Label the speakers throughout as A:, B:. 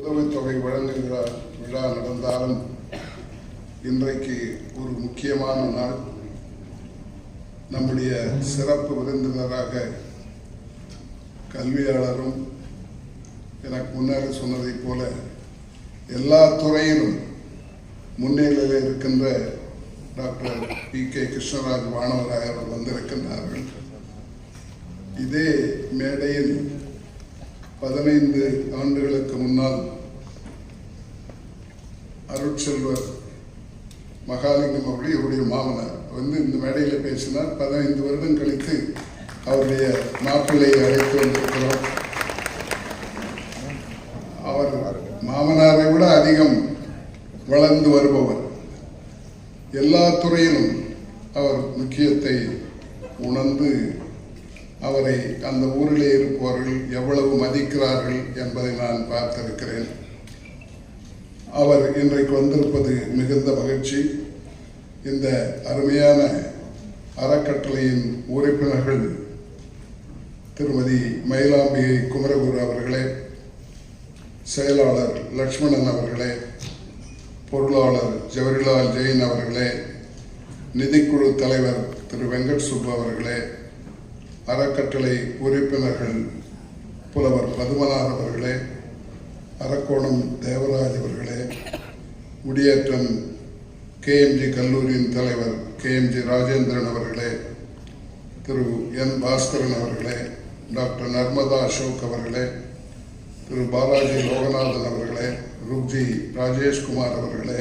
A: உதவித்தொகை வழங்குகிற விழா நடந்தாலும் இன்றைக்கு ஒரு முக்கியமான நாள். நம்முடைய சிறப்பு விருந்தினராக கல்வியாளரும் எனக்கு முன்னாடி சொன்னதைப் போல எல்லா துறையிலும் முன்னிலையில் இருக்கின்ற doctor P K Krishnaraj Vanavarayar வந்திருக்கின்றார்கள். இதே மேடையில் பதினைந்து ஆண்டுகளுக்கு முன்னால் அருட்செல்வர் மகாலிங்கம் அவர்கள் இவருடைய மாமனார் வந்து இந்த மேடையில் பேசினார். பதினைந்து வருடம் கழித்து அவருடைய மாப்பிள்ளையை அழைத்து வந்திருக்கிறோம். அவர் மாமனாரை விட அதிகம் வளர்ந்து வருபவர். எல்லா துறையிலும் அவர் முக்கியத்தை உணர்ந்து அவரை அந்த ஊரிலே இருப்பவர்கள் எவ்வளவு மதிக்கிறார்கள் என்பதை நான் பார்த்திருக்கிறேன். அவர் இன்றைக்கு வந்திருப்பது மிகுந்த மகிழ்ச்சி. இந்த அருமையான அறக்கட்டளையின் உறுப்பினர்கள் திருமதி மயிலாம்பிகை குமரகுரு அவர்களே செயலாளர் லக்ஷ்மணன் அவர்களே பொருளாளர் ஜவஹர்லால் ஜெயின் அவர்களே நிதிக்குழு தலைவர் திரு வெங்கட் சுப்பு அவர்களே அறக்கட்டளை உறுப்பினர்கள் புலவர் பதுமனார் அவர்களே அரக்கோணம் தேவராஜ் அவர்களே குடியேற்றம் கேஎம்ஜி கல்லூரியின் தலைவர் கேஎம்ஜி ராஜேந்திரன் அவர்களே திரு என் பாஸ்கரன் அவர்களே டாக்டர் நர்மதா அசோக் அவர்களே திரு பாலாஜி லோகநாதன் அவர்களே ருக்ஜி ராஜேஷ்குமார் அவர்களே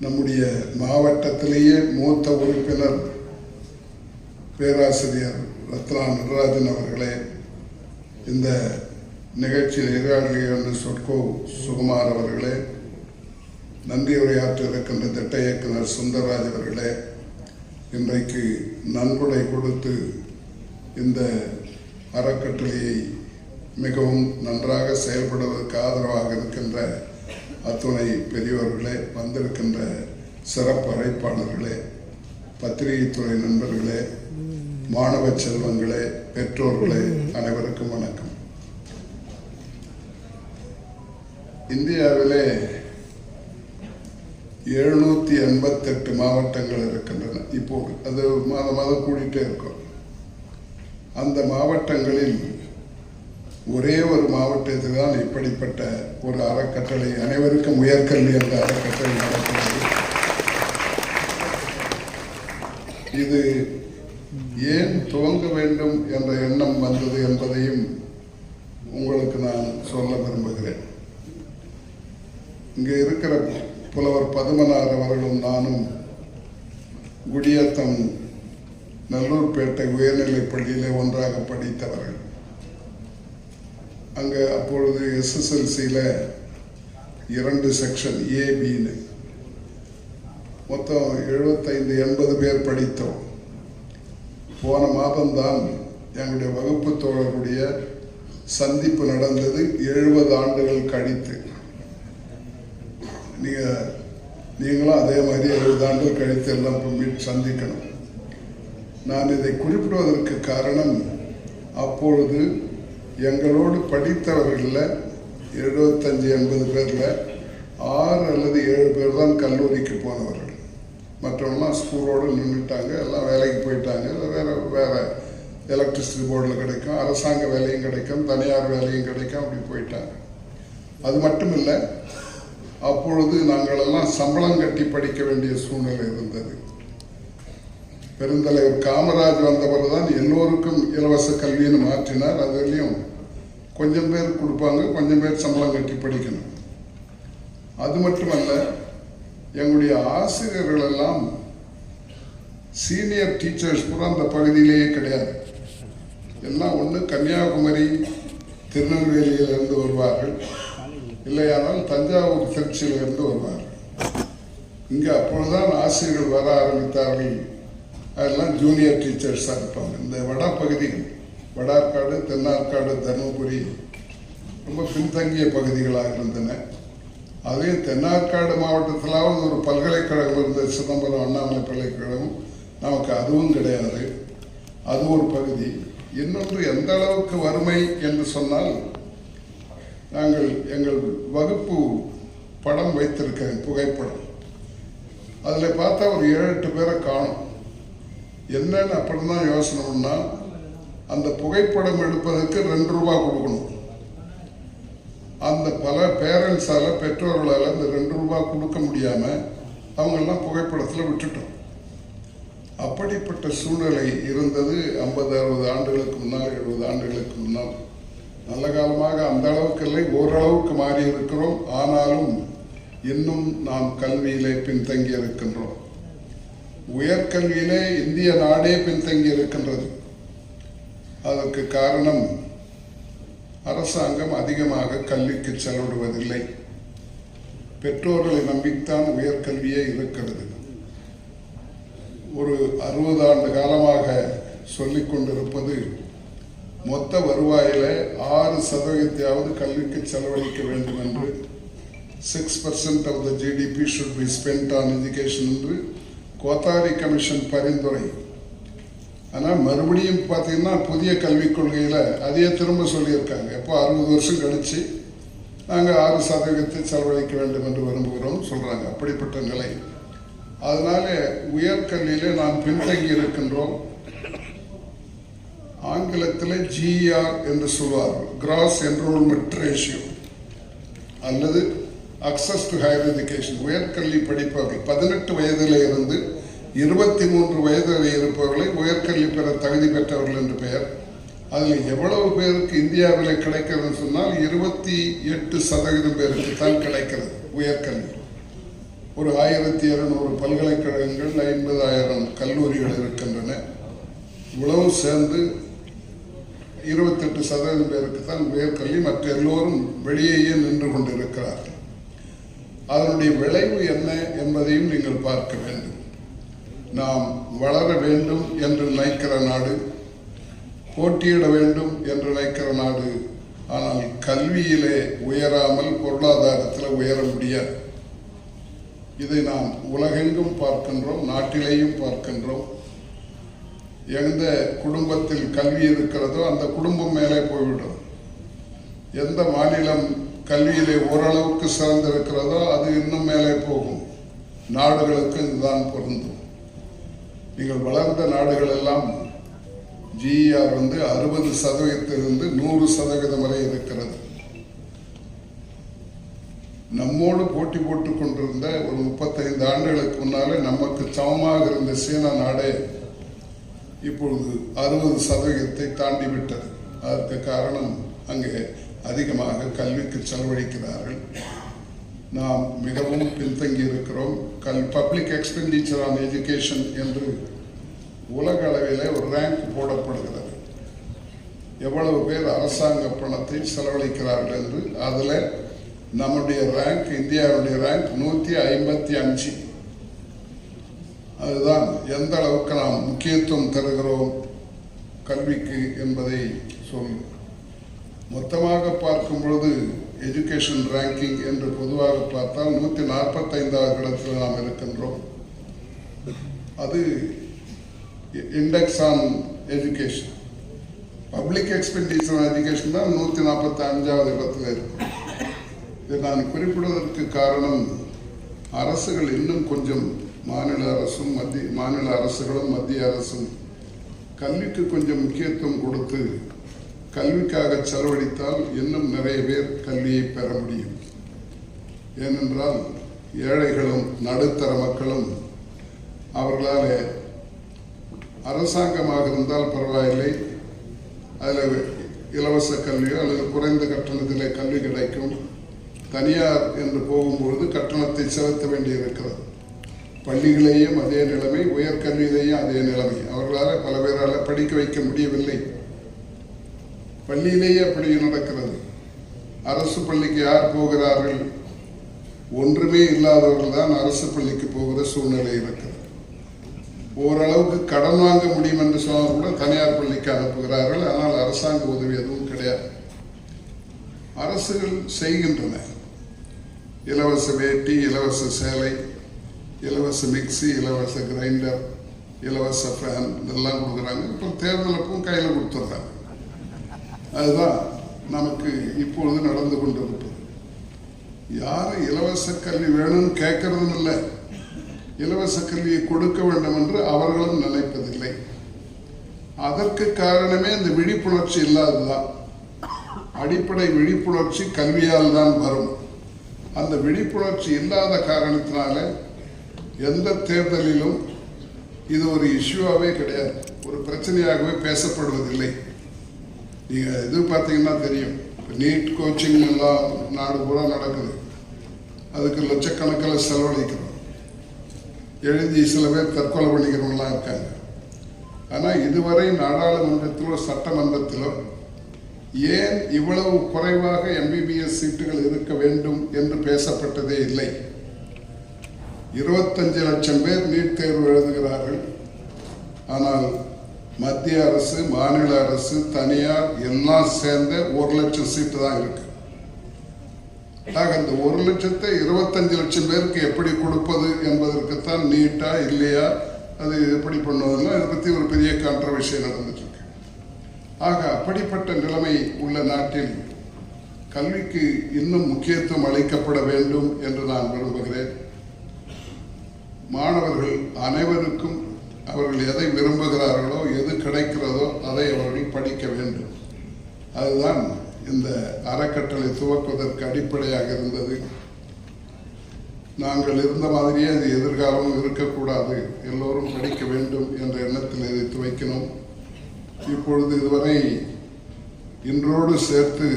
A: நம்முடைய மாவட்டத்திலேயே மூத்த உறுப்பினர் பேராசிரியர் ரத்னா நடராஜன் அவர்களே இந்த நிகழ்ச்சியில் எதிராளிகள் சொற்கோ சுகுமார் அவர்களே நன்றி உரையாற்ற இருக்கின்ற திட்ட இயக்குனர் சுந்தரராஜ் அவர்களே இன்றைக்கு நன்கொடை கொடுத்து இந்த அறக்கட்டளையை மிகவும் நன்றாக செயல்படுவதற்கு ஆதரவாக இருக்கின்ற அத்துணை பெரியவர்களே வந்திருக்கின்ற சிறப்பு அழைப்பாளர்களே பத்திரிகைத்துறை நண்பர்களே மாணவ செல்வங்களே பெற்றோர்களே அனைவருக்கும் வணக்கம். இந்தியாவிலே எழுநூத்தி எண்பத்தெட்டு மாவட்டங்கள் இருக்கின்றன. இப்போது அது மாதம் மாதம் கூடிட்டே இருக்கும். அந்த மாவட்டங்களில் ஒரே ஒரு மாவட்டத்தில் தான் இப்படிப்பட்ட ஒரு அறக்கட்டளை அனைவருக்கும் உயர்கல்வி என்ற அறக்கட்டளை நடக்கிறது. இது ஏன் துவங்க வேண்டும் என்ற எண்ணம் வந்தது என்பதையும் உங்களுக்கு நான் சொல்ல விரும்புகிறேன். இங்கே இருக்கிற புலவர் பதுமனார் அவர்களும் நானும் குடியாத்தம் நல்லூர்பேட்டை உயர்நிலைப் பள்ளியிலே ஒன்றாக படித்தவர்கள். அங்கே அப்பொழுது எஸ்எஸ்எல்சியில் இரண்டு செக்ஷன் ஏபின்னு மொத்தம் எழுபத்தைந்து எண்பது பேர் படித்தோம். போன மாதம்தான் எங்களுடைய வகுப்பு தோழருடைய சந்திப்பு நடந்தது. எழுபது ஆண்டுகள் கழித்து. நீங்கள் நீங்களும் அதே மாதிரி எழுபது ஆண்டுகள் கழித்து எல்லாம் மீட் சந்திக்கணும். நான் இதை குறிப்பிடுவதற்கு காரணம் அப்பொழுது எங்களோடு படித்தவர்களில் எழுபத்தஞ்சு எண்பது பேரில் ஆறு அல்லது ஏழு பேர் தான் கல்லூரிக்கு போனவர்கள். மற்றவங்களாம் ஸ்கூலோடு நின்றுட்டாங்க எல்லாம் வேலைக்கு போயிட்டாங்க. வேறு வேறு எலக்ட்ரிசிட்டி போர்டில் கிடைக்கும் அரசாங்க வேலையும் கிடைக்கும் தனியார் வேலையும் கிடைக்கும் அப்படி போயிட்டாங்க. அது மட்டும் இல்லை அப்பொழுது நாங்களெல்லாம் சம்பளம் கட்டி படிக்க வேண்டிய சூழ்நிலை இருந்தது. பெருந்தலைவர் காமராஜ் வந்தவர் தான் எல்லோருக்கும் இலவச கல்வின்னு மாற்றினார். அதுலேயும் கொஞ்சம் பேர் கொடுப்பாங்க கொஞ்சம் பேர் சம்பளம் கட்டி படிக்கணும். அது மட்டுமல்ல எங்களுடைய ஆசிரியர்கள் எல்லாம் சீனியர் டீச்சர்ஸ் கூட அந்த பகுதியிலேயே கிடையாது. எல்லாம் ஒன்று கன்னியாகுமரி திருநெல்வேலியிலிருந்து வருவார்கள். இல்லையானால் தஞ்சாவூர் திருச்சியிலிருந்து வருவார்கள். இங்கே அப்பொழுதுதான் ஆசிரியர்கள் வர ஆரம்பித்தார்கள். அதெல்லாம் ஜூனியர் டீச்சர்ஸாக இருப்பாங்க. இந்த வட பகுதிகள் வடார்காடு தென்னார்காடு தருமபுரி ரொம்ப பின்தங்கிய பகுதிகளாக இருந்தன. அதே தென்னாற்காடு மாவட்டத்திலாவது ஒரு பல்கலைக்கழகம் இருந்த சிதம்பரம் அண்ணாமலை பல்கலைக்கழகம் நமக்கு அதுவும் கிடையாது. அது ஒரு பகுதி. இன்னொன்று எந்த அளவுக்கு வறுமை என்று சொன்னால் நாங்கள் எங்கள் வகுப்பு படம் வைத்திருக்கேன் புகைப்படம். அதில் பார்த்தா ஒரு ஏழு எட்டு பேரை காணும். என்னன்னு அப்படி தான் யோசனை அந்த புகைப்படம் எடுப்பதற்கு ரெண்டு ரூபா கொடுக்கணும். அந்த பல பேரண்ட்ஸால் பெற்றோர்களால் அந்த ரெண்டு ரூபா கொடுக்க முடியாமல் அவங்கெல்லாம் புகைப்படத்தில் விட்டுட்டோம். அப்படிப்பட்ட சூழ்நிலை இருந்தது ஐம்பது அறுபது ஆண்டுகளுக்கு முன்னால் எழுபது ஆண்டுகளுக்கு முன்னால். நல்ல காலமாக அந்த அளவுக்கு இல்லை ஓரளவுக்கு மாறி இருக்கிறோம். ஆனாலும் இன்னும் நாம் கல்வியிலே பின்தங்கி இருக்கின்றோம். உயர்கல்வியிலே இந்திய நாடே பின்தங்கி இருக்கின்றது. அதற்கு காரணம் அரசாங்கம் அதிகமாக கல்விக்கு செலவிடுவதில்லை பெற்றோர்களை நம்பித்தான் உயர்கல்வியே இருக்கிறது. ஒரு அறுபது ஆண்டு காலமாக சொல்லிக் கொண்டிருப்பது மொத்த வருவாயில ஆறு சதவீதத்தையாவது கல்விக்கு செலவழிக்க வேண்டும் என்று six percent of the GDP should be spent on education என்று கோத்தாரி கமிஷன் பரிந்துரை ஆனால் மறுபடியும் பார்த்தீங்கன்னா புதிய கல்விக் கொள்கையில் அதையே திரும்ப சொல்லியிருக்காங்க. எப்போ அறுபது வருஷம் கழித்து நாங்கள் ஆறு சதவீதத்தை செலவழிக்க வேண்டும் என்று விரும்புகிறோம் சொல்கிறாங்க அப்படிப்பட்ட நிலை. அதனால உயர்கல்வியில் நாம் பின்தங்கி இருக்கின்றோம். ஆங்கிலத்தில் ஜிஆர் என்று சொல்வார்கள். கிராஸ் என்ரோல்மெண்ட் ரேஷியோ அல்லது அக்சஸ் டு ஹையர் எஜுகேஷன் உயர்கல்வி படிப்பவர்கள். பதினெட்டு வயதில் இருந்து இருபத்தி மூன்று வயதில் இருப்பவர்களை உயர்கல்வி பெற தகுதி பெற்றவர்கள் என்று பெயர். அதில் எவ்வளவு பேருக்கு இந்தியாவில் கிடைக்கிறதுன்னு சொன்னால் இருபத்தி எட்டு சதவீதம் பேருக்கு தான் கிடைக்கிறது உயர்கல்வி. ஒரு ஆயிரத்தி இருநூறு பல்கலைக்கழகங்கள் ஐம்பதாயிரம் கல்லூரிகள் இருக்கின்றன. இவ்வளவு சேர்ந்து இருபத்தெட்டு சதவீதம் பேருக்கு தான் உயர்கல்வி மற்ற எல்லோரும் வெளியேயே நின்று கொண்டிருக்கிறார்கள். அதனுடைய விளைவு என்ன என்பதையும் நீங்கள் பார்க்க வேண்டும். நாம் வளர வேண்டும் என்று நினைக்கிற நாடு போட்டியிட வேண்டும் என்று நினைக்கிற நாடு ஆனால் கல்வியிலே உயராமல் பொருளாதாரத்தில் உயர முடியாது. இதை நாம் உலகெங்கும் பார்க்கின்றோம் நாட்டிலேயும் பார்க்கின்றோம். எந்த குடும்பத்தில் கல்வி இருக்கிறதோ அந்த குடும்பம் மேலே போய்விடும். எந்த மாநிலம் கல்வியிலே ஓரளவுக்கு சிறந்திருக்கிறதோ அது இன்னும் மேலே போகும். நாடுகளுக்கு இதுதான் பொருந்தும். நீங்கள் வளர்ந்த நாடுகள் எல்லாம் ஜிஆர் வந்து அறுபது சதவீதத்திலிருந்து நூறு சதவீதம் வரை இருக்கிறது. நம்மோடு போட்டி போட்டு கொண்டிருந்த ஒரு முப்பத்தைந்து ஆண்டுகளுக்கு முன்னாலே நமக்கு சமமாக இருந்த சீன நாடே இப்பொழுது அறுபது சதவீதத்தை தாண்டி விட்டது அதற்கு காரணம் அங்கே அதிகமாக கல்விக்கு செலவழிக்கிறார்கள். நாம் மிகவும் பின்தங்கியிருக்கிறோம். கல் பப்ளிக் எக்ஸ்பெண்டிச்சர் ஆன் எஜுகேஷன் என்று உலக அளவில் ஒரு ரேங்க் போடப்படுகிறது. எவ்வளவு பேர் அரசாங்க பணத்தை செலவழிக்கிறார்கள் என்று அதில் நம்முடைய ரேங்க் இந்தியாவுடைய ரேங்க் நூற்றி ஐம்பத்தி அஞ்சு. அதுதான் எந்த அளவுக்கு நாம் முக்கியத்துவம் தருகிறோம் கல்விக்கு என்பதை சொல் மொத்தமாக பார்க்கும் பொழுது எஜுகேஷன் ரேங்கிங் என்று பொதுவாக பார்த்தால் நூற்றி நாற்பத்தைந்தாவது இடத்தில் நாம் இருக்கின்றோம். அது index on education public expenditure on education தான் நூற்றி நாற்பத்தி அஞ்சாவது இடத்துல இருக்கும். இதை நான் குறிப்பிடுவதற்கு காரணம் அரசுகள் இன்னும் கொஞ்சம் மாநில அரசும் மத்திய மாநில அரசுகளும் மத்திய அரசும் கல்விக்கு கொஞ்சம் முக்கியத்துவம் கொடுத்து கல்விக்காக செலவழித்தால் இன்னும் நிறைய பேர் கல்வியை பெற முடியும். ஏனென்றால் ஏழைகளும் நடுத்தர மக்களும் அவர்களால் அரசாங்கமாக இருந்தால் பரவாயில்லை. அதில் இலவச கல்வியோ அல்லது குறைந்த கட்டணத்தில் கல்வி கிடைக்கும். தனியார் என்று போகும்பொழுது கட்டணத்தை செலுத்த வேண்டியிருக்கிறது. பள்ளிகளையும் அதே நிலைமை உயர்கல்வியிலேயும் அதே நிலைமை. அவர்களால் பல பேரால் படிக்க வைக்க முடியவில்லை. பள்ளியிலேயே அப்படி நடக்கிறது. அரசு பள்ளிக்கு யார் போகிறார்கள்? ஒன்றுமே இல்லாதவர்கள் தான் அரசு பள்ளிக்கு போகிற சூழ்நிலை இருக்குது. ஓரளவுக்கு கடன் வாங்க முடியும் என்று சொன்னால் கூட தனியார் பள்ளிக்கு அனுப்புகிறார்கள். ஆனால் அரசாங்க உதவி எதுவும் கிடையாது. அரசுகள் செய்கின்றன. இலவச வேட்டி இலவச சேலை இலவச மிக்சி இலவச கிரைண்டர் இலவச ஃபேன் இதெல்லாம் கொடுக்குறாங்க. இப்போ தேர்தலுக்கும் கையில் கொடுத்துட்றாங்க. அதுதான் நமக்கு இப்பொழுது நடந்து கொண்டிருப்பது. யாரும் இலவச கல்வி வேணும்னு கேட்கறதும் இல்லை. இலவச கல்வியை கொடுக்க வேண்டும் என்று அவர்களும் நினைப்பதில்லை. அதற்கு காரணமே இந்த விழிப்புணர்ச்சி இல்லாததுதான். அடிப்படை விழிப்புணர்ச்சி கல்வியால் தான் வரும். அந்த விழிப்புணர்ச்சி இல்லாத காரணத்தினால எந்த தேர்தலிலும் இது ஒரு இஷ்யூவாகவே கிடையாது. ஒரு பிரச்சனையாகவே பேசப்படுவதில்லை. நீங்கள் இது பார்த்தீங்கன்னா தெரியும். நீட் கோச்சிங் எல்லாம் நாடு பூரா நடக்குது. அதுக்கு லட்சக்கணக்கில் செலவழிக்கிறோம். எழுதி சில பேர் தற்கொலை பண்ணிக்கிறவங்களாம் இருக்காங்க. ஆனால் இதுவரை நாடாளுமன்றத்திலோ சட்டமன்றத்திலோ ஏன் இவ்வளவு குறைவாக எம்பிபிஎஸ் சீட்டுகள் இருக்க வேண்டும் என்று பேசப்பட்டதே இல்லை. இருபத்தஞ்சு லட்சம் பேர் நீட் தேர்வு எழுதுகிறார்கள். ஆனால் மத்திய அரசு மாநில அரசு தனியார் எல்லாம் சேர்ந்த ஒரு லட்சம் சீட்டு தான் இருக்கு. ஆக அந்த ஒரு லட்சத்தை இருபத்தஞ்சு லட்சம் பேருக்கு எப்படி கொடுப்பது என்பதற்குத்தான் நீட்டா இல்லையா அது எப்படி பண்ணுவதுன்னா இதை பற்றி ஒரு பெரிய கான்ட்ரவர்ஷி நடந்துட்டு இருக்கு. ஆக அப்படிப்பட்ட நிலைமை உள்ள நாட்டில் கல்விக்கு இன்னும் முக்கியத்துவம் அளிக்கப்பட வேண்டும் என்று நான் விரும்புகிறேன். மாணவர்கள் அனைவருக்கும் அவர்கள் எதை விரும்புகிறார்களோ எது கிடைக்கிறதோ அதை அவர்கள் படிக்க வேண்டும். அதுதான் இந்த அறக்கட்டளை துவக்குவதற்கு அடிப்படையாக இருந்தது. நாங்கள் இருந்த மாதிரியே அது எதிர்காலமும் இருக்கக்கூடாது. எல்லோரும் படிக்க வேண்டும் என்ற எண்ணத்தில் இதை துவைக்கணும் இப்பொழுது இதுவரை இன்றோடு சேர்த்து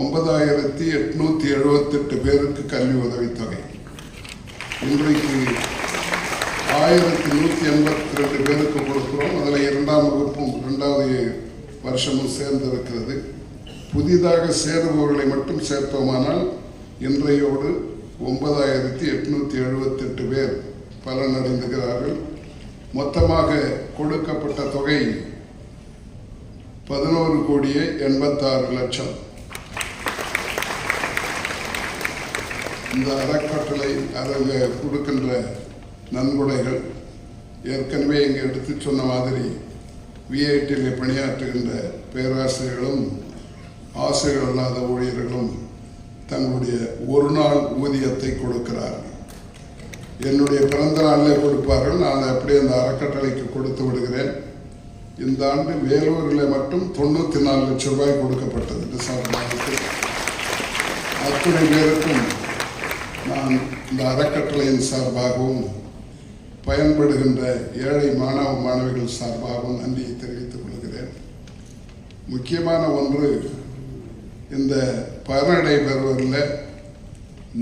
A: ஒன்பதாயிரத்தி எட்நூத்தி எழுபத்தெட்டு பேருக்கு கல்வி உதவித்தொகை. இன்றைக்கு ஆயிரத்தி நூற்றி எண்பத்தி ரெண்டு பேருக்கு கொடுக்கிறோம். அதில் இரண்டாம் வகுப்பும் ரெண்டாவது வருஷமும் சேர்ந்திருக்கிறது. புதிதாக சேருபவர்களை மட்டும் சேர்த்தோமானால் இன்றையோடு ஒன்பதாயிரத்தி எட்நூற்றி எழுபத்தெட்டு பேர் பலனடைந்துகிறார்கள் மொத்தமாக கொடுக்கப்பட்ட தொகை பதினோரு கோடியே எண்பத்தாறு லட்சம். இந்த அறக்கட்டளை அவங்க கொடுக்கின்ற நன்கொடைகள். ஏற்கனவே இங்கே எடுத்து சொன்ன மாதிரி விஐடியில் பணியாற்றுகின்ற பேராசிரியர்களும் ஆசிரியர்கள் அல்லாத ஊழியர்களும் தங்களுடைய ஒரு நாள் ஊதியத்தை கொடுக்கிறார்கள். என்னுடைய பிறந்த நாளிலே கொடுப்பார்கள். நான் அப்படியே அந்த அறக்கட்டளைக்கு கொடுத்து விடுகிறேன். இந்த ஆண்டு வேலூரில் மட்டும் தொண்ணூற்றி நாலு லட்சம் ரூபாய் கொடுக்கப்பட்டது. டிசம்பர் மாதத்தில் அத்துணை பேருக்கும் நான் இந்த அறக்கட்டளையின் சார்பாகவும் பயன்படுகின்ற ஏழை மாணவ மாணவிகள் சார்பாகவும் நன்றியை தெரிவித்துக் கொள்கிறேன். முக்கியமான ஒன்று இந்த பயனடை பெறுவதில்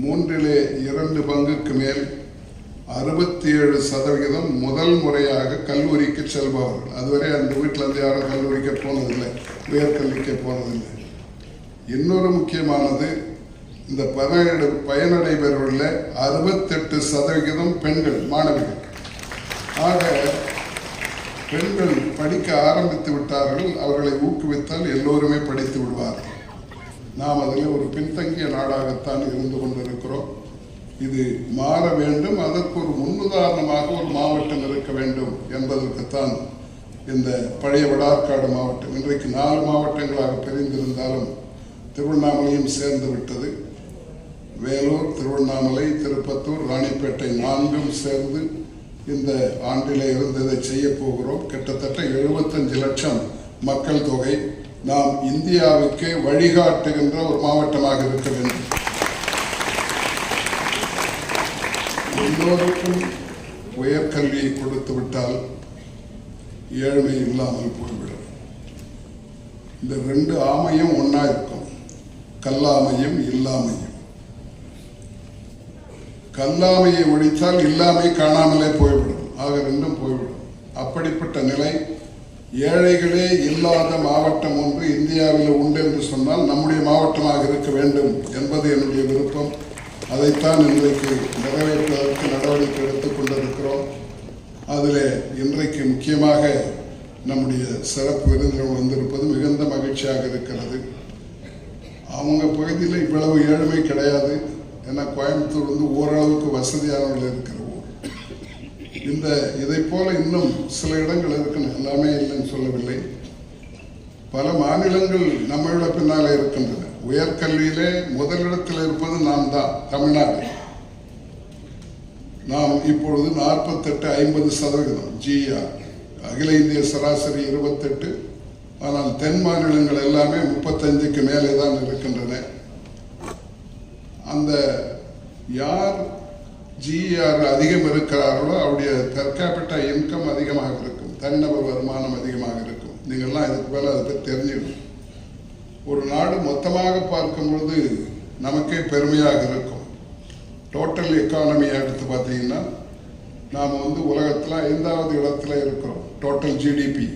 A: மூன்றிலே இரண்டு பங்குக்கு மேல் அறுபத்தி ஏழு சதவிகிதம் முதல் முறையாக கல்லூரிக்கு செல்பவர்கள். அதுவரை அந்த வீட்டில் இருந்து யாரும் கல்லூரிக்கு போனதில்லை உயர்கல்விக்கு போனதில்லை. இன்னொரு முக்கியமானது இந்த பயனடை பயனடைபவர்களில் அறுபத்தெட்டு சதவிகிதம் பெண்கள் மாணவிகள். ஆக பெண்கள் படிக்க ஆரம்பித்து விட்டார்கள் அவர்களை ஊக்குவித்தால் எல்லோருமே படித்து விடுவார்கள். நாம் அதில் ஒரு பின்தங்கிய நாடாகத்தான் இருந்து கொண்டிருக்கிறோம். இது மாற வேண்டும் அதற்கு ஒரு முன்னுதாரணமாக ஒரு மாவட்டம் இருக்க வேண்டும் என்பதற்குத்தான் இந்த பழைய விடார்காடு மாவட்டம் இன்றைக்கு நாலு மாவட்டங்களாக பிரிந்திருந்தாலும் திருவண்ணாமலையும் சேர்ந்து விட்டது. வேலூர் திருவண்ணாமலை திருப்பத்தூர் ராணிப்பேட்டை நான்கும் சேர்ந்து இந்த ஆண்டில் இருந்து இதை செய்ய போகிறோம். கிட்டத்தட்ட எழுபத்தஞ்சு லட்சம் மக்கள் தொகை நாம் இந்தியாவுக்கு வழிகாட்டுகின்ற ஒரு மாவட்டமாக இருக்க வேண்டும். எல்லோருக்கும் உயர்கல்வியை கொடுத்து விட்டால் ஏழ்மை இல்லாமல் போய்விடும். இந்த ரெண்டு ஆமையும் ஒன்றா இருக்கும். கல்லாமையும் இல்லாமையும். கல்லாமையை ஒழித்தால் இல்லாமை காணாமலே போய்விடும். ஆக ரெண்டும் போய்விடும். அப்படிப்பட்ட நிலை ஏழைகளே இல்லாத மாவட்டம் ஒன்று இந்தியாவில் உண்டு என்று சொன்னால் நம்முடைய மாவட்டமாக இருக்க வேண்டும் என்பது என்னுடைய விருப்பம். அதைத்தான் இன்றைக்கு நிறைவேற்றுவதற்கு நடவடிக்கை எடுத்துக் கொண்டிருக்கிறோம். அதில் இன்றைக்கு முக்கியமாக நம்முடைய சிறப்பு விருந்தினர் வந்திருப்பது மிகுந்த மகிழ்ச்சியாக இருக்கிறது. அவங்க பகுதியில் இவ்வளவு ஏழ்மை கிடையாது. ஏன்னா கோயம்புத்தூர் வந்து ஓரளவுக்கு வசதியானவர்கள் இருக்கிற ஊர் இந்த இதை போல இன்னும் சில இடங்கள் இருக்கணும் எல்லாமே இல்லைன்னு சொல்லவில்லை. பல மாநிலங்கள் நம்மளோட பின்னால் பின்னாலே இருக்கின்றன. உயர்கல்வியிலே முதலிடத்தில் இருப்பது நாம் தான் தமிழ்நாடு. நாம் இப்பொழுது நாற்பத்தெட்டு ஐம்பது சதவிகிதம் ஜிஆர் அகில இந்திய சராசரி இருபத்தெட்டு ஆனால் தென் மாநிலங்கள் எல்லாமே முப்பத்தஞ்சுக்கு மேலே தான் இருக்கின்றன. அந்த யார் ஜிஆர் அதிகம் இருக்கிறார்களோ அவருடைய பெர் இன்கம் அதிகமாக இருக்கும். தனிநபர் வருமானம் அதிகமாக இருக்கும். நீங்கள்லாம் இதுக்கு மேலே அதை பற்றி தெரிஞ்சுக்கணும். ஒரு நாடு மொத்தமாக பார்க்கும் பொழுது நமக்கே பெருமையாக இருக்கும். டோட்டல் எக்கானமியை எடுத்து பார்த்தீங்கன்னா நாம் வந்து உலகத்தில் ஐந்தாவது இடத்துல இருக்கிறோம். டோட்டல் ஜிடிபி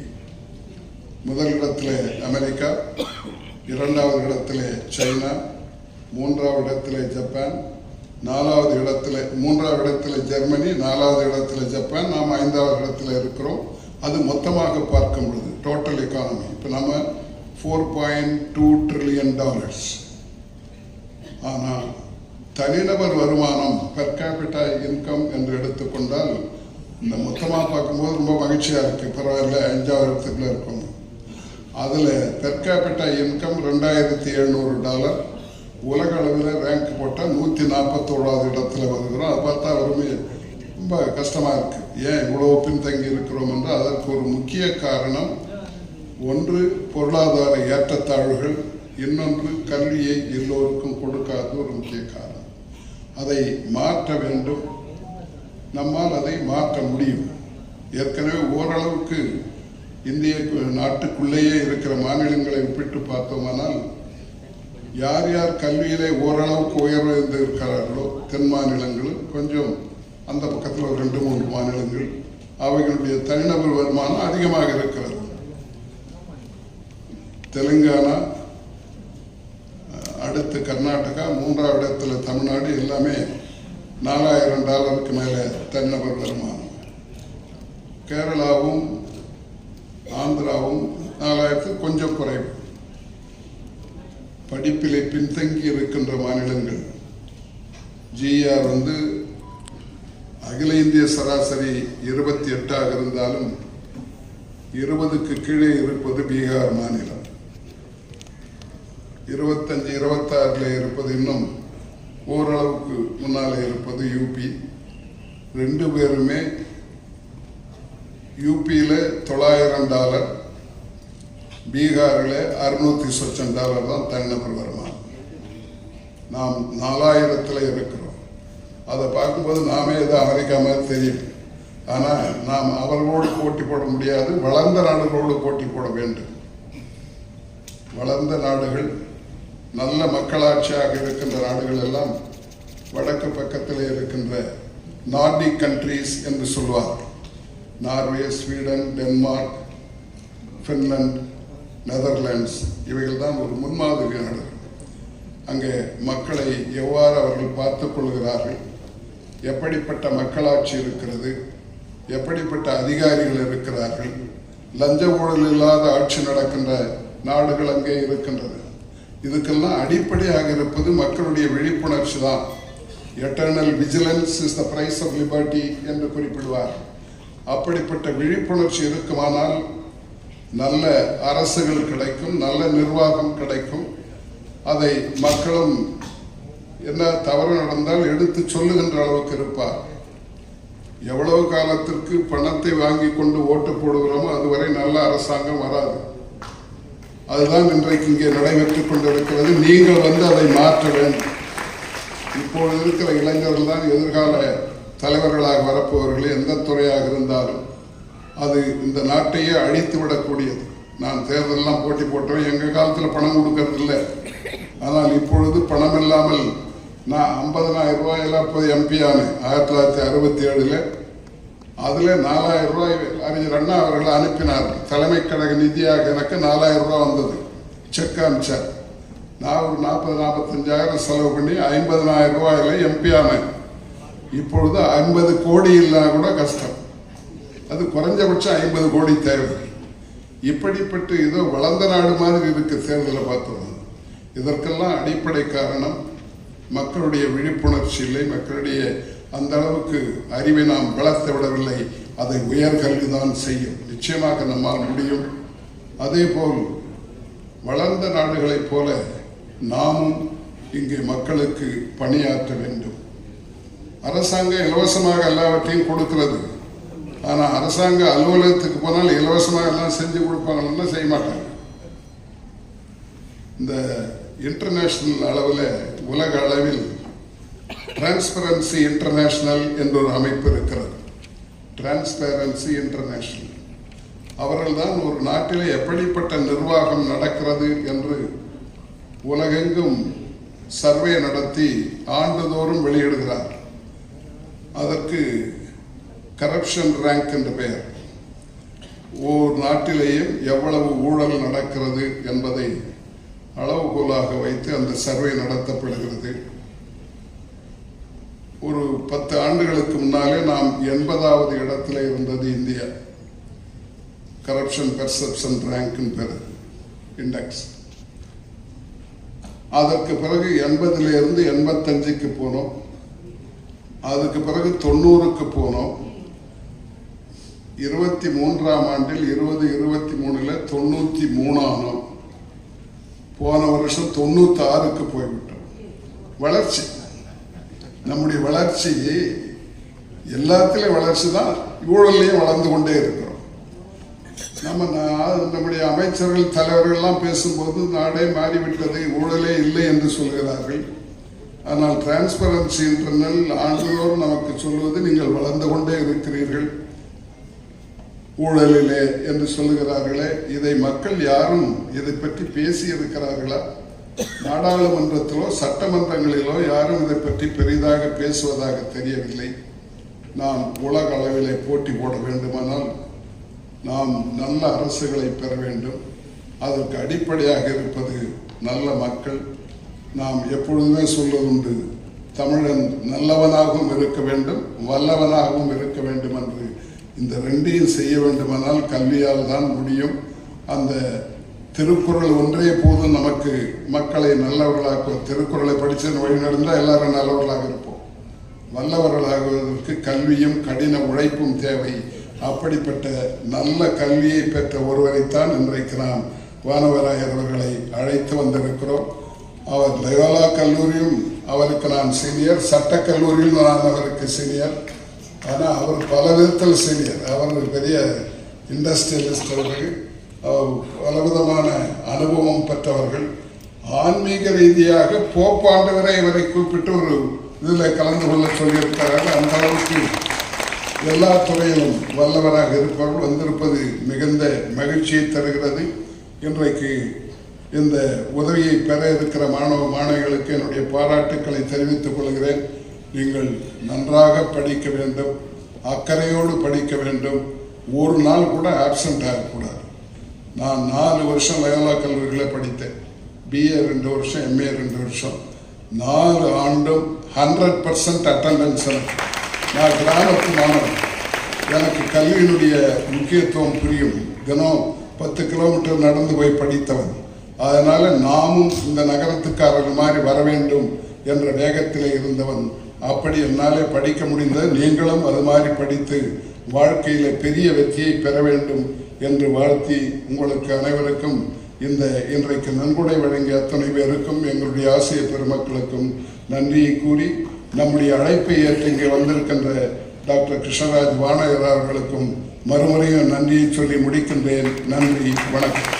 A: முதல் இடத்துல அமெரிக்கா இரண்டாவது இடத்துல சைனா மூன்றாவது இடத்துல ஜப்பான் நாலாவது இடத்துல மூன்றாவது இடத்துல ஜெர்மனி நாலாவது இடத்துல ஜப்பான் நாம் ஐந்தாவது இடத்துல இருக்கிறோம். அது மொத்தமாக பார்க்கும் பொழுது டோட்டல் எக்கானமி இப்போ நம்ம four point two trillion dollars ஆனால் தனிநபர் வருமானம் பெர் கேபிட்டா இன்கம் என்று எடுத்துக்கொண்டால் இந்த மொத்தமாக பார்க்கும்போது ரொம்ப மகிழ்ச்சியாக இருக்குது பரவாயில்ல அஞ்சாவது இடத்துக்குள்ள இருக்கணும் அதில் பெர் கேபிட்டா இன்கம் ரெண்டாயிரத்தி எழுநூறு டாலர் உலக அளவில் ரேங்க் போட்டால் நூற்றி நாற்பத்தோழாவது இடத்துல வருகிறோம். அதை பார்த்தா அவருமே ரொம்ப கஷ்டமாக இருக்குது ஏன் இவ்வளோ பின்தங்கி இருக்கிறோம் என்று அதற்கு ஒரு முக்கிய காரணம் ஒன்று பொருளாதார ஏற்றத்தாழ்வுகள். இன்னொன்று கல்வியை எல்லோருக்கும் கொடுக்காத ஒரு முக்கிய காரணம். அதை மாற்ற வேண்டும். நம்மால் அதை மாற்ற முடியும். ஏற்கனவே ஓரளவுக்கு இந்திய நாட்டுக்குள்ளேயே இருக்கிற மாநிலங்களை ஒப்பிட்டு பார்த்தோமானால் யார் யார் கல்வியிலே ஓரளவுக்கு உயர்ந்து இருக்கிறார்களோ தென் மாநிலங்கள் கொஞ்சம் அந்த பக்கத்தில் ஒரு ரெண்டு மூன்று மாநிலங்கள் அவைகளுடைய தனிநபர் வருமானம் அதிகமாக இருக்கிறது. தெலுங்கானா அடுத்து கர்நாடகா மூன்றாவது இடத்துல தமிழ்நாடு எல்லாமே நாலாயிரம் டாலருக்கு மேலே தனிநபர் வருமானம். கேரளாவும் ஆந்திராவும் நாலாயிரத்து கொஞ்சம் குறைவு. படிப்பிலே பின்தங்கி இருக்கின்ற மாநிலங்கள். ஜிஆர் வந்து அகில இந்திய சராசரி இருபத்தி எட்டாக இருந்தாலும் இருபதுக்கு கீழே இருப்பது பீகார் மாநிலம். இருபத்தஞ்சு இருபத்தாறுல இருப்பது இன்னும் ஓரளவுக்கு முன்னாலே இருப்பது யூபி ரெண்டு பேருமே யூபியில் தொள்ளாயிரம் டாலர் பீகாரில் அறுநூத்தி சொச்சம் டாலர் தான் தனிநபர் வருமானம். நாம் நாலாயிரத்தில் இருக்கிறோம். அதை பார்க்கும்போது நாமே ஏதோ அமெரிக்கா மாதிரி தெரியும். ஆனால் நாம் அவர்களோடு போட்டி போட முடியாது வளர்ந்த நாடுகளோடு போட்டி போட வேண்டும். வளர்ந்த நாடுகள் நல்ல மக்களாட்சியாக இருக்கின்ற நாடுகள் எல்லாம் வடக்கு பக்கத்தில் இருக்கின்ற நார்டிக் கண்ட்ரீஸ் என்று சொல்வார் Norway Sweden Denmark Finland Netherlands இவைகள் தான் ஒரு முன்மாதிரி நாடுகள். அங்கே மக்களை எவ்வாறு அவர்கள் பார்த்து கொள்கிறார்கள் எப்படிப்பட்ட மக்களாட்சி இருக்கிறது எப்படிப்பட்ட அதிகாரிகள் இருக்கிறார்கள் லஞ்ச ஊழல் இல்லாத ஆட்சி நடக்கின்ற நாடுகள் அங்கே இருக்கின்றது இதுக்கெல்லாம் அடிப்படையாக இருப்பது மக்களுடைய விழிப்புணர்ச்சி தான். Eternal vigilance is the price of liberty என்று குறிப்பிடுவார். அப்படிப்பட்ட விழிப்புணர்ச்சி இருக்குமானால் நல்ல அரசுகள் கிடைக்கும் நல்ல நிர்வாகம் கிடைக்கும். அதை மக்களும் என்ன தவறு நடந்தால் எடுத்து சொல்லுகின்ற அளவுக்கு இருப்பார். எவ்வளவு காலத்திற்கு பணத்தை வாங்கி கொண்டு ஓட்டு போடுகிறோமோ அதுவரை நல்ல அரசாங்கம் வராது. அதுதான் இன்றைக்கு இங்கே நடைபெற்றுக் கொண்டிருக்கிறது. நீங்கள் வந்து அதை மாற்ற வேண்டும். இப்பொழுது இருக்கிற இளைஞர்கள் தான் எதிர்கால தலைவர்களாக வரப்போவர்கள். எந்த துறையாக இருந்தாலும் அது இந்த நாட்டையே அழித்து விடக்கூடியது. நான் தேர்தலெல்லாம் போட்டி போட்டோம் எங்கள் காலத்தில் பணம் கொடுக்கறதில்ல ஆனால் இப்பொழுது பணம் இல்லாமல் நான் ஐம்பதனாயிரம் ரூபாயெல்லாம் போய் எம்பி ஆனேன். ஆயிரத்தி தொள்ளாயிரத்தி அறுபத்தி ஏழில் அதில் நாலாயிரம் ரூபாய் அறிஞர் அண்ணா அவர்கள் அனுப்பினார். தலைமை கழக நிதியாக எனக்கு நாலாயிரம் ரூபாய் வந்தது. செக் அனுப்பிச்சார் நான் ஒரு நாற்பது நாற்பத்தஞ்சாயிரம் செலவு பண்ணி ஐம்பதனாயிரம் ரூபாயில் எம்பி ஆனேன். இப்பொழுது ஐம்பது கோடி இல்லைனா கூட கஷ்டம். அது குறைஞ்சபட்சம் ஐம்பது கோடி தேவை. இப்படிப்பட்ட ஏதோ வளர்ந்த நாடு மாதிரி இருக்கு தேர்தலை பார்த்தோம். இதற்கெல்லாம் அடிப்படை காரணம் மக்களுடைய விழிப்புணர்ச்சி இல்லை. மக்களுடைய அந்த அளவுக்கு அறிவை நாம் வளர்த்து விடவில்லை. அதை உயர்கல்வி தான் செய்யும். நிச்சயமாக நம்மால் முடியும். அதே போல் வளர்ந்த நாடுகளைப் போல நாமும் இங்கே மக்களுக்கு பணியாற்ற வேண்டும். அரசாங்கம் இலவசமாக எல்லாவற்றையும் கொடுக்கிறது. ஆனால் அரசாங்க அலுவலகத்துக்கு போனால் இலவசமாக எல்லாம் செஞ்சு கொடுப்பாங்கன்னா செய்ய மாட்டாங்க. இந்த இன்டர்நேஷ்னல் அளவில் உலக அளவில் டிரான்ஸ்பரன்சி இன்டர்நேஷ்னல் என்ற ஒரு அமைப்பு இருக்கிறது. டிரான்ஸ்பேரன்சி இன்டர்நேஷ்னல் அவர்கள்தான் ஒரு நாட்டில் எப்படிப்பட்ட நிர்வாகம் நடக்கிறது என்று உலகெங்கும் சர்வே நடத்தி ஆண்டுதோறும் வெளியிடுகிறார். அதற்கு கரப்ஷன் ரேங்க் என்று பெயர். ஒவ்வொரு நாட்டிலேயும் எவ்வளவு ஊழல் நடக்கிறது என்பதை அளவுகோலாக வைத்து அந்த சர்வே நடத்தப்படுகிறது. ஒரு பத்து ஆண்டுகளுக்கு முன்னாலே நாம் எண்பதாவது இடத்துல இருந்தது இந்தியா. கரப்ஷன் பெர்செப்ஷன் ரேங்க்னு பேர் இண்டெக்ஸ் அதற்கு பிறகு எண்பதுல இருந்து எண்பத்தஞ்சுக்கு போனோம். அதுக்கு பிறகு தொண்ணூறுக்கு போனோம். இருபத்தி மூன்றாம் ஆண்டில் இருபது இருபத்தி மூணுல தொண்ணூற்றி மூணானோம். போன வருஷம் தொண்ணூத்தாறுக்கு போய்விட்டோம். வளர்ச்சி. நம்முடைய வளர்ச்சி எல்லாத்திலையும் வளர்ச்சி தான் ஊழல்லையும் வளர்ந்து கொண்டே இருக்கிறோம். நம்ம நம்முடைய அமைச்சர்கள் தலைவர்கள்லாம் பேசும்போது நாடே மாறிவிட்டது ஊழலே இல்லை என்று சொல்கிறார்கள். ஆனால் டிரான்ஸ்பரன்சி இன்டர்னல் ஆண்டுதோறும் நமக்கு சொல்வது நீங்கள் வளர்ந்து கொண்டே இருக்கிறீர்கள். ஊழலிலே என்று சொல்லுகிறார்களே இதை மக்கள் யாரும் இதை பற்றி பேசி இருக்கிறார்களா நாடாளுமன்றத்திலோ சட்டமன்றங்களிலோ யாரும் இதை பற்றி பெரிதாக பேசுவதாக தெரியவில்லை. நாம் உலக அளவிலே போட்டி போட வேண்டுமானால் நாம் நல்ல அரசுகளை பெற வேண்டும். அதற்கு அடிப்படையாக இருப்பது நல்ல மக்கள். நாம் எப்பொழுதுமே சொல்வதுண்டு தமிழன் நல்லவனாகவும் இருக்க வேண்டும் வல்லவனாகவும் இருக்க வேண்டும் என்று இந்த ரெண்டையும் செய்ய வேண்டுமானால் கல்வியால் தான் முடியும். அந்த திருக்குறள் ஒன்றே போதும் நமக்கு மக்களை நல்லவர்களாக்கும். திருக்குறளை படித்து வழி நடந்தால் எல்லாரும் நல்லவர்களாக இருப்போம். வல்லவர்களாகுவதற்கு கல்வியும் கடின உழைப்பும் தேவை. அப்படிப்பட்ட நல்ல கல்வியை பெற்ற ஒருவரைத்தான் இன்றைக்கு நாம் வானவராயர் அவர்களை அழைத்து வந்திருக்கிறோம். அவர் லயோலா கல்லூரியும் அவருக்கு நான் சீனியர். சட்டக் கல்லூரியில் நான் அவருக்கு சீனியர். ஆனால் அவர் பல விதத்தில் சீனியர். அவர் பெரிய இண்டஸ்ட்ரியலிஸ்ட் அவர்கள். அவர் பலவிதமான அனுபவம் பெற்றவர்கள். ஆன்மீக ரீதியாக போப்பாண்டவரை இவரை குறிப்பிட்டு ஒரு இதில் கலந்து கொள்ள சொல்லியிருக்கிறார்கள். அந்த அளவுக்கு எல்லா துறையிலும் வல்லவராக இருப்பவர்கள். வந்திருப்பது மிகுந்த மகிழ்ச்சியை தருகிறது. இன்றைக்கு இந்த உதவியை பெற இருக்கிற மாணவ மாணவிகளுக்கு என்னுடைய பாராட்டுக்களை தெரிவித்துக் கொள்கிறேன். நீங்கள் நன்றாக படிக்க வேண்டும் அக்கறையோடு படிக்க வேண்டும். ஒரு நாள் கூட ஆப்சண்ட் ஆகக்கூடாது. நான் நாலு வருஷம் லயோலா கல்லூரியில் படித்தேன். பிஏ ரெண்டு வருஷம் எம்ஏ ரெண்டு வருஷம். நாலு ஆண்டும் ஹண்ட்ரட் பர்சன்ட் அட்டண்டன்ஸ் நான் கிராமத்து மாணவன். எனக்கு கல்வியினுடைய முக்கியத்துவம் புரியும். தினம் பத்து கிலோமீட்டர் நடந்து போய் படித்தவன். அதனால் நாமும் இந்த நகரத்துக்காரர்கள் மாதிரி வர வேண்டும் என்ற வேகத்தில் இருந்தவன். அப்படி என்னாலே படிக்க முடிந்தது நீங்களும் அது மாதிரி படித்து வாழ்க்கையில் பெரிய வெற்றியை பெற வேண்டும் என்று வாழ்த்தி உங்களுக்கு அனைவருக்கும் இந்த இன்றைக்கு நன்கொடை வழங்கிய அத்தனை பேருக்கும் எங்களுடைய ஆசிய பெருமக்களுக்கும் நன்றியை கூறி நம்முடைய அழைப்பை ஏற்று இங்கே வந்திருக்கின்ற டாக்டர் கிருஷ்ணராஜ் வானகர் அவர்களுக்கும் மறுமுறையும் நன்றியை சொல்லி முடிக்கின்றேன். நன்றி வணக்கம்.